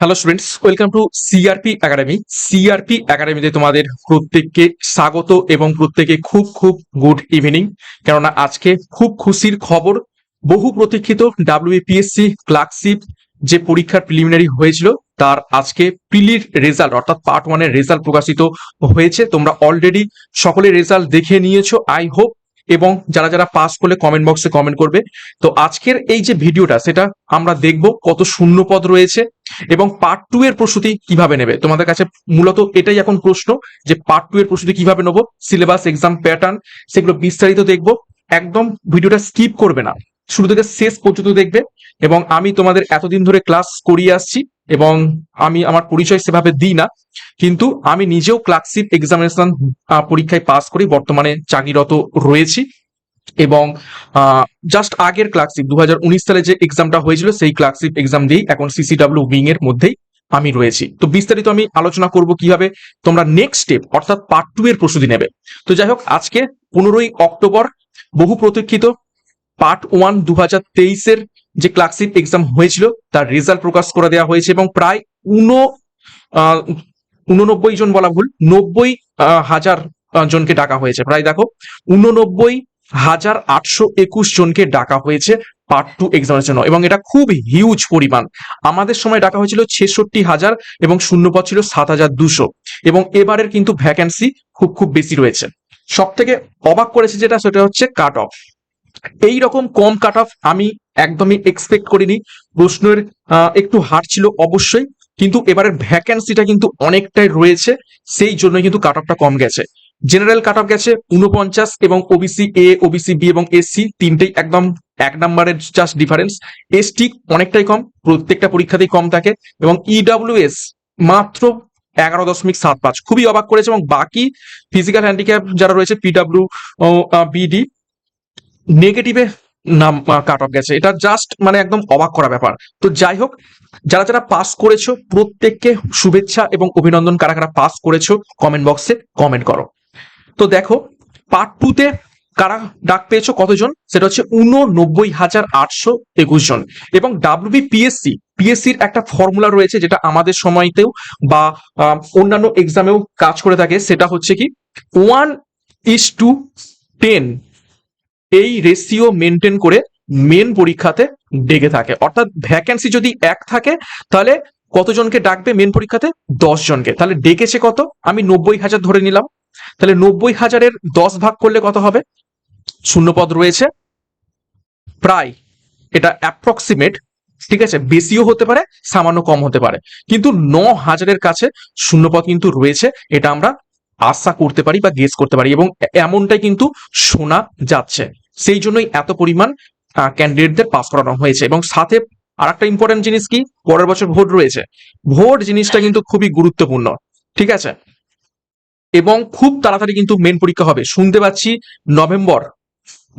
Hello students welcome to CRP academy CRP একাডেমিতে তোমাদের প্রত্যেককে স্বাগত এবং প্রত্যেকে খুব খুব গুড ইভিনিং কেননা আজকে খুব খুশির খবর, বহু প্রতীক্ষিত ডাব্লিউপিএসসি ক্লার্কশিপ যে পরীক্ষার প্রিলিমিনারি হয়েছিল, তার আজকে প্রিলির রেজাল্ট অর্থাৎ পার্ট ওয়ানের রেজাল্ট প্রকাশিত হয়েছে। তোমরা অলরেডি সকলে রেজাল্ট দেখে নিয়েছো। আই হোপ এবং যারা যারা পাস করলে কমেন্ট বক্সে কমেন্ট করবে। তো আজকের এই যে ভিডিওটা, সেটা আমরা দেখব কত শূন্য পদ রয়েছে এবং পার্ট টু এর প্রস্তুতি কীভাবে নেবে। তোমাদের কাছে মূলত এটাই এখন প্রশ্ন যে পার্ট টু এর প্রস্তুতি কীভাবে নেব সিলেবাস এক্সাম প্যাটার্ন সেগুলো বিস্তারিত দেখব। একদম ভিডিওটা স্কিপ করবে না। শুরু থেকে শেষ পর্যন্ত দেখবে এবং আমি তোমাদের এতদিন ধরে ক্লাস করিয়ে আসছি। এবং আমি আমার পরিচয় সেভাবে দিই না, কিন্তু আমি নিজেও ক্লার্কশিপ এক্সামিনেশন পরীক্ষায় পাস করি, বর্তমানে চাকরিরত রয়েছি এবং জাস্ট আগের ক্লার্কশিপ দু সালে যে এক্সামটা হয়েছিল, সেই ক্লার্কশিপ এক্সাম দিয়েই এখন সিসিডাব্লিউ উইং এর মধ্যেই আমি রয়েছি। তো বিস্তারিত আমি আলোচনা করব কীভাবে তোমরা নেক্সট স্টেপ অর্থাৎ পার্ট টু এর প্রস্তুতি নেবে। তো যাই হোক, আজকে পনেরোই অক্টোবর, বহু প্রতীক্ষিত পার্ট ওয়ান দু হাজার তেইশের যে ক্লার্কশিপ এক্সাম হয়েছিল, তার রেজাল্ট প্রকাশ করে দেওয়া হয়েছে এবং প্রায় উনো উননব্বই জন বলা ভুল, নব্বই হাজার জনকে ডাকা হয়েছে। প্রায় দেখো, উননব্বই হাজার আটশো একুশ জনকে ডাকা হয়েছে পার্ট টু এক্সামের জন্য এবং এটা খুব হিউজ পরিমাণ। আমাদের সময় ডাকা হয়েছিল ছেষট্টি হাজার এবং শূন্যপদ ছিল সাত হাজার দুশো এবং এবারের কিন্তু ভ্যাকেন্সি খুব খুব বেশি রয়েছে। সব থেকে অবাক করেছে যেটা, সেটা হচ্ছে কাট অফ এই রকম কম কাট অফ আমি একদমই এক্সপেক্ট করিনি। প্রশ্নের একটু হার ছিল অবশ্যই, কিন্তু এবারের ভ্যাকেন্সিটা কিন্তু অনেকটাই রয়েছে, সেই জন্য কিন্তু কাট অফটা কম গেছে। জেনারেল কাট অফ গেছে উনপঞ্চাশ এবং ওবিসি এ ওবিসি বি এবং এসসি তিনটেই একদম এক নম্বরের জাস্ট ডিফারেন্স এসটি অনেকটাই কম, প্রত্যেকটা পরীক্ষাতেই কম থাকে এবং ইডাব্লিউএস মাত্র এগারো দশমিক সাত পাঁচ। খুবই অবাক করেছে এবং বাকি ফিজিক্যাল হ্যান্ডিক্যাপ যারা রয়েছে পিডাব্লিউ বিডি নেগেটিভে নাম কাট অফ গেছে। এটা জাস্ট মানে একদম অবাক করা ব্যাপার। তো যাই হোক, যারা যারা পাস করেছ, প্রত্যেককে শুভেচ্ছা এবং অভিনন্দন। কারা কারা পাস করেছ কমেন্ট বক্সে কমেন্ট করো। তো দেখো পার্ট টু তে কারা ডাক পেয়েছ, কতজন? সেটা হচ্ছে উননব্বই হাজার আটশো একুশ জন। এবং ডাব্লিউবি পিএসসি পিএসসির একটা ফর্মুলা রয়েছে যেটা আমাদের সময়তেও বা অন্যান্য এক্সামেও কাজ করে থাকে। সেটা হচ্ছে কি ওয়ান ইস টু টেন এই রেশিও মেনটেন করে মেন পরীক্ষাতে ডেকে থাকে। অর্থাৎ ভ্যাকেন্সি যদি এক থাকে, তাহলে কতজনকে ডাকবে মেন পরীক্ষাতে? দশ জনকে তাহলে ডেকেছে কত? আমি নব্বই হাজার ধরে নিলাম। তাহলে নব্বই হাজারের দশ ভাগ করলে কত হবে? শূন্যপদ রয়েছে। প্রায় এটা অ্যাপ্রক্সিমেট ঠিক আছে? বেশিও হতে পারে, সামান্য কম হতে পারে। কিন্তু ন হাজারের কাছে শূন্যপদ কিন্তু রয়েছে। এটা আমরা আশা করতে পারি বা গেস করতে পারি এবং এমনটাই কিন্তু শোনা যাচ্ছে। সেই জন্যই এত পরিমাণ ক্যান্ডিডেটদের পাস করানো হয়েছে। এবং সাথে আর একটা ইম্পর্টেন্ট জিনিস কি? পরের বছর ভোট রয়েছে। ভোট জিনিসটা কিন্তু খুবই গুরুত্বপূর্ণ। ঠিক আছে? এবং খুব তাড়াতাড়ি কিন্তু মেন পরীক্ষা হবে। শুনতে পাচ্ছি নভেম্বর।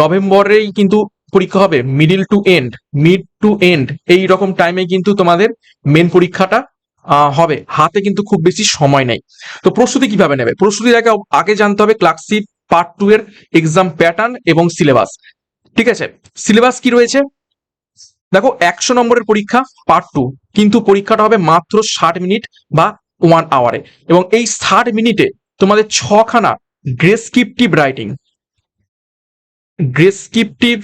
নভেম্বরেই কিন্তু পরীক্ষা হবে। Middle to end mid to end এই রকম টাইমে কিন্তু তোমাদের মেন পরীক্ষাটা হবে। হাতে কিন্তু খুব বেশি সময় নেই। তো প্রস্তুতি কীভাবে নেবে? প্রস্তুতির আগে আগে জানতে হবে ক্লার্কশিপ পার্ট টু এর এক্সাম প্যাটার্ন এবং সিলেবাস ঠিক আছে? সিলেবাস কি রয়েছে? দেখো, একশো নম্বরের পরীক্ষা পার্ট টু কিন্তু পরীক্ষাটা হবে মাত্র ষাট মিনিট বা ওয়ান আওয়ারে এবং এই ষাট মিনিটে তোমাদের ছখানা ডেসক্রিপটিভ রাইটিং ডেসক্রিপটিভ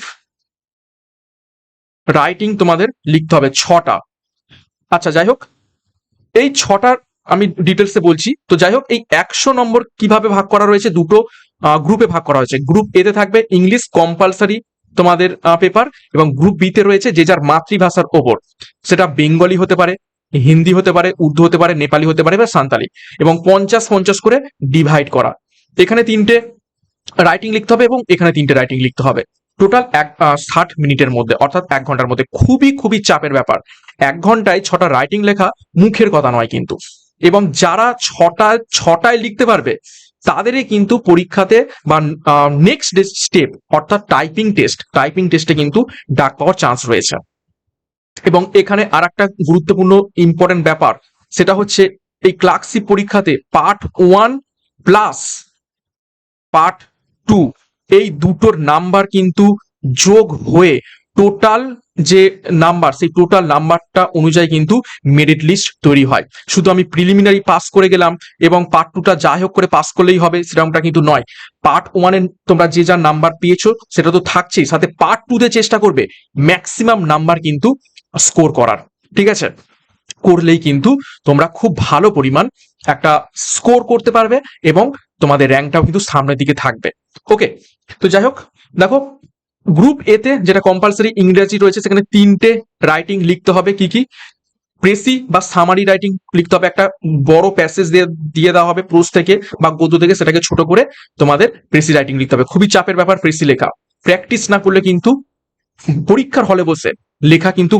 রাইটিং তোমাদের লিখতে হবে ছটা। আচ্ছা যাই হোক, এই ছটার আমি ডিটেলসে বলছি। তো যাই হোক, এই একশো নম্বর কীভাবে ভাগ করা রয়েছে, দুটো গ্রুপে ভাগ করা হয়েছে। গ্রুপ এতে থাকবে ইংলিশ কম্পালসারি তোমাদের পেপার এবং গ্রুপ বিতে রয়েছে যে যার মাতৃভাষার ওপর। সেটা বেঙ্গলি হতে পারে, হিন্দি হতে পারে, উর্দু হতে পারে, নেপালি হতে পারে বা সান্তালি। এবং পঞ্চাশ পঞ্চাশ করে ডিভাইড করা। এখানে তিনটে রাইটিং লিখতে হবে এবং এখানে তিনটে রাইটিং লিখতে হবে। টোটাল এক ষাট মিনিটের মধ্যে, অর্থাৎ এক ঘণ্টার মধ্যে। খুবই খুবই চাপের ব্যাপার। এক ঘন্টায় ছটা রাইটিং লেখা মুখের কথা নয় কিন্তু। এবং যারা ছটা, ছটায় লিখতে পারবে তাদেরই কিন্তু পরীক্ষাতে বা নেক্সট স্টেপ অর্থাৎ টাইপিং টেস্ট টাইপিং টেস্টে কিন্তু ডাক পাওয়ার চান্স রয়েছে। এবং এখানে আর একটা গুরুত্বপূর্ণ ইম্পর্টেন্ট ব্যাপার, সেটা হচ্ছে এই ক্লার্কশিপ পরীক্ষাতে part one plus part two এই দুটোর নাম্বার কিন্তু যোগ হয়ে টোটাল যে নাম্বার, সেই টোটাল নাম্বারটা অনুযায়ী কিন্তু মেরিট লিস্ট তৈরি হয়। শুধু আমি প্রিলিমিনারি পাস করে গেলাম এবং পার্ট টুটা যাই হোক করে পাস করলেই হবে, সেরকমটা কিন্তু নয়। পার্ট ওয়ানে তোমরা যে যা নাম্বার পেয়েছ, সেটা তো থাকছেই। সাথে পার্ট টু তে চেষ্টা করবে ম্যাক্সিমাম নাম্বার কিন্তু স্কোর করার। ঠিক আছে? করলেই কিন্তু তোমরা খুব ভালো পরিমাণ একটা স্কোর করতে পারবে এবং তোমাদের র্যাঙ্কটাও কিন্তু সামনের দিকে থাকবে। ওকে তো যাই হোক, দেখো গ্রুপ এতে যেটা কম্পালসারি ইংরেজি রয়েছে, সেখানে তিনটে রাইটিং লিখতে হবে। কি কি? প্রেসি বা সামারি রাইটিং লিখতে হবে। একটা বড় প্যাসেজ দিয়ে দিয়ে দেওয়া হবে প্রোজ থেকে বা গদ্য থেকে, সেটাকে ছোট করে তোমাদের প্রেসি রাইটিং লিখতে হবে। খুবই চাপের ব্যাপার প্রেসি লেখা। প্র্যাকটিস না করলে কিন্তু পরীক্ষার হলে বসে লেখা কিন্তু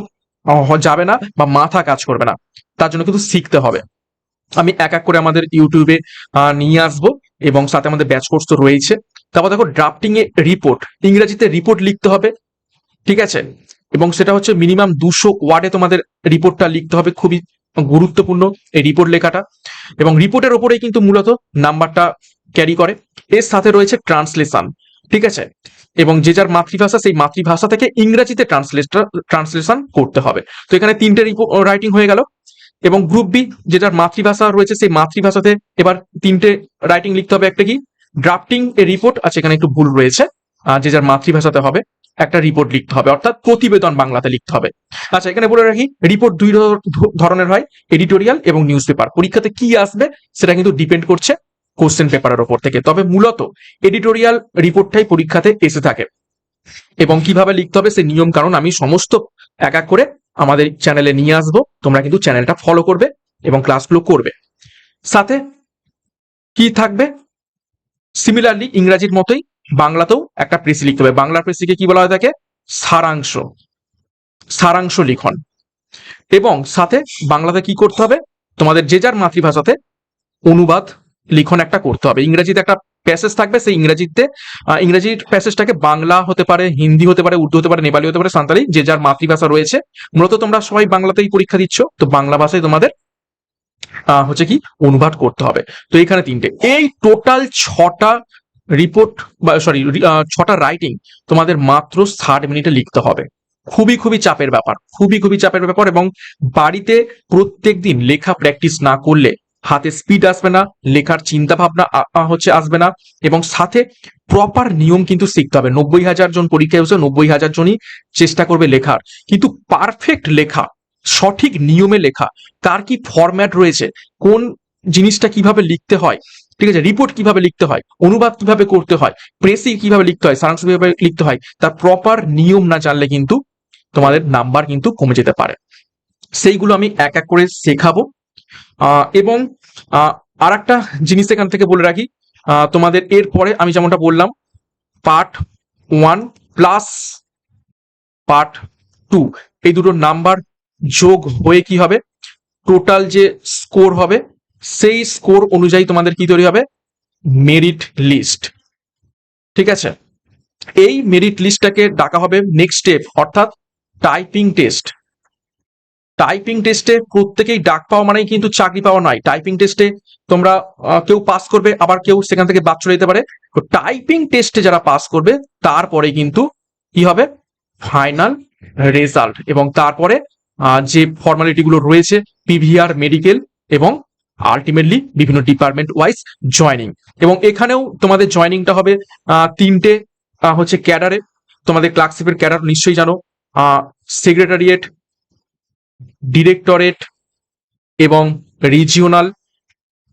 যাবে না বা মাথা কাজ করবে না। তার জন্য কিন্তু শিখতে হবে। আমি এক এক করে আমাদের ইউটিউবে নিয়ে আসব এবং সাথে আমাদের ব্যাচ কোর্স তো রয়েছে তারপর দেখো ড্রাফটিং এ রিপোর্ট ইংরেজিতে রিপোর্ট লিখতে হবে, ঠিক আছে? এবং সেটা হচ্ছে মিনিমাম দুশো ওয়ার্ডে তোমাদের রিপোর্টটা লিখতে হবে, খুবই গুরুত্বপূর্ণ এই রিপোর্ট লেখাটা। এবং রিপোর্টের ওপরেই কিন্তু মূলত নাম্বারটা ক্যারি করে। এর সাথে রয়েছে ট্রান্সলেশন ঠিক আছে? এবং যে যার মাতৃভাষা, সেই মাতৃভাষা থেকে ইংরেজিতে ট্রান্সলেটর ট্রান্সলেশন করতে হবে। তো এখানে তিনটে রাইটিং হয়ে গেল। এবং গ্রুপ বি যেটার মাতৃভাষা রয়েছে, সেই মাতৃভাষাতে এবার তিনটে রাইটিং লিখতে হবে একটা কি? ড্রাফটিং এ রিপোর্ট আছে, এখানে একটু ভুল রয়েছে। যে যার মাতৃভাষাতে হবে, একটা রিপোর্ট লিখতে হবে, অর্থাৎ প্রতিবেদন বাংলাতে লিখতে হবে। আচ্ছা এখানে বলে রাখি রিপোর্ট দুই ধর- ধরনের হয় এডিটোরিয়াল এবং নিউজ পেপার পরীক্ষাতে কি আসবে, সেটা কিন্তু ডিপেন্ড করছে কোশ্চেন পেপারের ওপর থেকে। তবে মূলত এডিটোরিয়াল রিপোর্টটাই পরীক্ষাতে এসে থাকে। এবং কীভাবে লিখতে হবে, সে নিয়ম কারণ আমি সমস্ত এক এক করে আমাদের চ্যানেলে নিয়ে আসব। তোমরা কিন্তু চ্যানেলটা ফলো করবে এবং ক্লাসগুলো করবে। সাথে কি থাকবে? সিমিলারলি ইংরাজির মতোই বাংলাতেও একটা প্রেসি লিখতে হবে। বাংলা প্রেসিকে কি বলা হয় থাকে সারাংশ। সারাংশ লিখন। এবং সাথে বাংলাতে কি করতে হবে? তোমাদের যে যার মাতৃভাষাতে অনুবাদ লিখন একটা করতে হবে। ইংরেজিতে একটা প্যাসেজ থাকবে, সেই ইংরেজিতে ইংরেজির প্যাসেজটাকে বাংলা হতে পারে, হিন্দি হতে পারে, উর্দু হতে পারে, নেপালি হতে পারে সাঁতালি যে যার মাতৃভাষা রয়েছে। মূলত তোমরা সবাই বাংলাতেই পরীক্ষা দিচ্ছ। তো বাংলা ভাষায় তোমাদের হচ্ছে কি, অনুবাদ করতে হবে। তো এখানে তিনটে। এই টোটাল ছটা রিপোর্ট বা সরি ছটা রাইটিং তোমাদের মাত্র ষাট মিনিটে লিখতে হবে। খুবই খুবই চাপের ব্যাপার। খুবই খুবই চাপের ব্যাপার এবং বাড়িতে প্রত্যেক দিন লেখা প্র্যাকটিস না করলে হাতে স্পিড আসবে না, লেখার চিন্তা ভাবনা হচ্ছে আসবে না এবং সাথে প্রপার নিয়ম কিন্তু শিখতে হবে। নব্বই হাজার জন পরীক্ষায় বসে নব্বই হাজার জনই চেষ্টা করবে লেখার। কিন্তু পারফেক্ট লেখা সঠিক নিয়মে লেখা, তার কি ফরম্যাট রয়েছে, কোন জিনিসটা কীভাবে লিখতে হয়, ঠিক আছে রিপোর্ট কীভাবে লিখতে হয়, অনুবাদ কীভাবে করতে হয় প্রেসি কীভাবে লিখতে হয়, সারাংশ কীভাবে লিখতে হয়, তার প্রপার নিয়ম না জানলে কিন্তু তোমাদের নাম্বার কিন্তু কমে যেতে পারে। সেইগুলো আমি এক এক করে শেখাবো। এবং আর একটা জিনিস এখান থেকে বলে রাখি তোমাদের এরপরে আমি যেমনটা বললাম part one plus part two এই দুটো নাম্বার যোগ হয়ে কি হবে? টোটাল যে স্কোর হবে, সেই স্কোর অনুযায়ী তোমাদের কি তৈরি হবে? মেরিট লিস্ট ঠিক আছে? এই মেরিট লিস্টটাকে ডাকা হবে নেক্সট স্টেপ অর্থাৎ টাইপিং টেস্ট টাইপিং টেস্টে প্রত্যেকেই ডাক পাওয়া মানেই কিন্তু চাকরি পাওয়া নয়। টাইপিং টেস্টে তোমরা কেউ পাস করবে, আবার কেউ সেখান থেকে বাদ চলে যেতে পারে। তো টাইপিং টেস্টে যারা পাস করবে, তারপরে কিন্তু কি হবে? ফাইনাল রেজাল্ট এবং তারপরে যে ফর্মালিটিগুলো রয়েছে পিভিআর মেডিকেল এবং আলটিমেটলি বিভিন্ন ডিপার্টমেন্ট ওয়াইজ জয়নিং এবং এখানেও তোমাদের জয়নিংটা হবে তিনটে হচ্ছে ক্যাডারে তোমাদের ক্লার্কশিপের ক্যাডার নিশ্চয়ই জানো সেক্রেটারিয়েট ডিরেক্টরেট এবং রিজিওনাল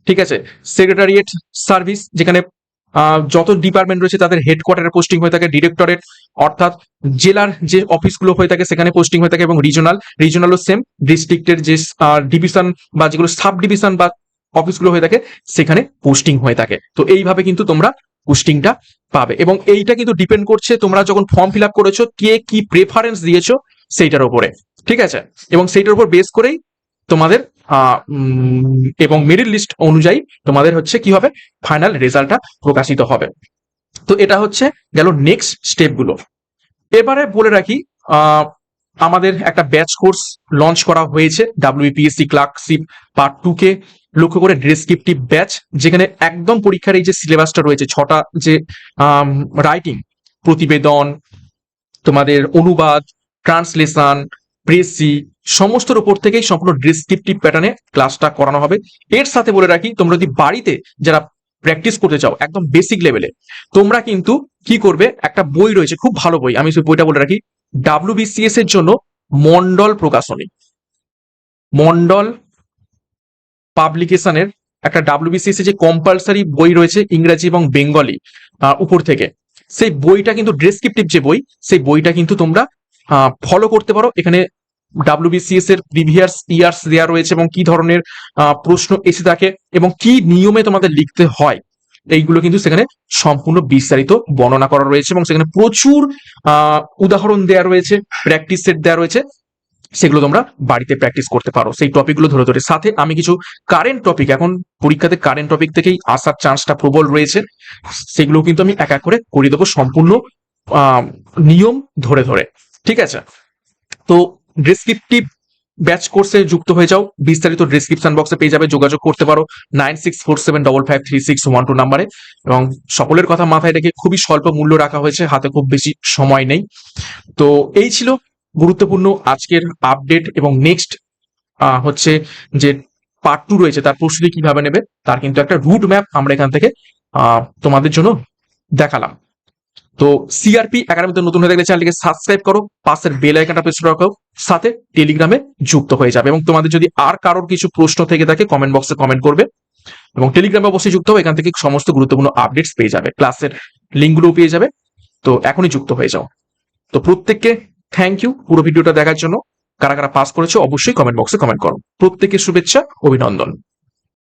ঠিক আছে? সেক্রেটারিয়েট সার্ভিস যেখানে যত ডিপার্টমেন্ট রয়েছে তাদের হেডকোয়ার্টারে পোস্টিং হয়ে থাকে ডিরেক্টরেট অর্থাৎ জেলার যে অফিসগুলো হয়ে থাকে সেখানে পোস্টিং হয়ে থাকে এবং রিজনাল রিজনালও সেম ডিস্ট্রিক্টের যে ডিভিশন বা যেগুলো সাব ডিভিশন বা অফিসগুলো হয়ে থাকে সেখানে পোস্টিং হয়ে থাকে। তো এইভাবে কিন্তু তোমরা পোস্টিংটা পাবে এবং এইটা কিন্তু ডিপেন্ড করছে তোমরা যখন ফর্ম ফিল আপ করেছ, কে কি প্রেফারেন্স দিয়েছ সেইটার উপরে। ঠিক আছে? এবং সেইটার উপর বেস করেই তোমাদের এবং মেরিট লিস্ট অনুযায়ী তোমাদের হচ্ছে কি হবে? ফাইনাল রেজাল্টটা প্রকাশিত হবে। তো এটা হচ্ছে গেল নেক্সট স্টেপগুলো এবারে বলে রাখি আমাদের একটা ব্যাচ কোর্স লঞ্চ করা হয়েছে ডাব্লিউপিএসসি ক্লার্কশিপ পার্ট টু কে। লক্ষ্য করে ডেসক্রিপটিভ ব্যাচ যেখানে একদম পরীক্ষার এই যে সিলেবাসটা রয়েছে, ছটা যে রাইটিং প্রতিবেদন, তোমাদের অনুবাদ ট্রান্সলেশন প্রেসি, সমস্তর উপর থেকেই সম্পূর্ণ ডিসক্রিপটিভ প্যাটার্নে ক্লাসটা করানো হবে। এর সাথে বলে রাখি, তোমরা যদি বাড়িতে যারা প্র্যাকটিস করতে চাও, একদম বেসিক লেভেলে তোমরা কিন্তু কি করবে? একটা বই রয়েছে, খুব ভালো বই। আমি সেই বইটা বলে রাখি ডাব্লিউবিসিএস এর জন্য মন্ডল প্রকাশনী। মন্ডল পাবলিকেশনের একটা ডাব্লিউবিসিএস যে কম্পালসারি বই রয়েছে, ইংরেজি এবং বেঙ্গলি উপর থেকে, সেই বইটা কিন্তু ডেসক্রিপটিভ যে বই, সেই বইটা কিন্তু তোমরা ফলো করতে পারো। এখানে ডাব্লিউবিসিএস এর প্রিভিয়াস ইয়ার্স দেওয়া রয়েছে এবং কি ধরনের প্রশ্ন এসে থাকে এবং কি নিয়মে তোমাদের লিখতে হয়, এইগুলো কিন্তু সেখানে সম্পূর্ণ বিস্তারিত বর্ণনা করা রয়েছে এবং সেখানে প্রচুর উদাহরণ দেওয়া রয়েছে প্র্যাকটিস সেট দেওয়া রয়েছে, সেগুলো তোমরা বাড়িতে প্র্যাকটিস করতে পারো। সেই টপিকগুলো ধরে ধরে। সাথে আমি কিছু কারেন্ট টপিক এখন পরীক্ষাতে কারেন্ট টপিক থেকেই আসার চান্সটা প্রবল রয়েছে, সেগুলো কিন্তু আমি এক এক করে করিয়ে দেবো সম্পূর্ণ নিয়ম ধরে ধরে। ঠিক আছে? তো ডেসক্রিপটিভ ব্যাচ কোর্সে যুক্ত হয়ে যাও। বিস্তারিত ডিসক্রিপশন বক্সে পেয়ে যাবে, যোগাযোগ করতে পারো। Nine six four seven double five three six one two নাম্বারে এবং সকলের কথা মাথায় রেখে খুবই স্বল্প মূল্য রাখা হয়েছে, হাতে খুব বেশি সময় নেই। তো এই ছিল গুরুত্বপূর্ণ আজকের আপডেট এবং নেক্সট হচ্ছে যে পার্ট টু রয়েছে, তার প্রস্তুতি কীভাবে নেবে, তার কিন্তু একটা রুট ম্যাপ আমরা এখান থেকে তোমাদের জন্য দেখালাম। তো সিআরপি একাডেমিতে নতুন হয়ে থাকলে চ্যানেলটিকে সাবস্ক্রাইব করো, পাশের বেল আইকনটা প্রেস রাখো, সাথে টেলিগ্রামে যুক্ত হয়ে যাবে। এবং তোমাদের যদি আর কারোর কিছু প্রশ্ন থেকে থাকে কমেন্ট বক্সে কমেন্ট করবে। এবং টেলিগ্রামে অবশ্যই যুক্ত হবে এখান থেকে সমস্ত গুরুত্বপূর্ণ আপডেটস পেয়ে যাবে। ক্লাসের লিঙ্কগুলো পেয়ে যাবে। তো এখনই যুক্ত হয়ে যাও। তো প্রত্যেককে থ্যাংক ইউ পুরো ভিডিওটা দেখার জন্য। কারা কারা পাস করেছ, অবশ্যই কমেন্ট বক্সে কমেন্ট করো। প্রত্যেকের শুভেচ্ছা, অভিনন্দন।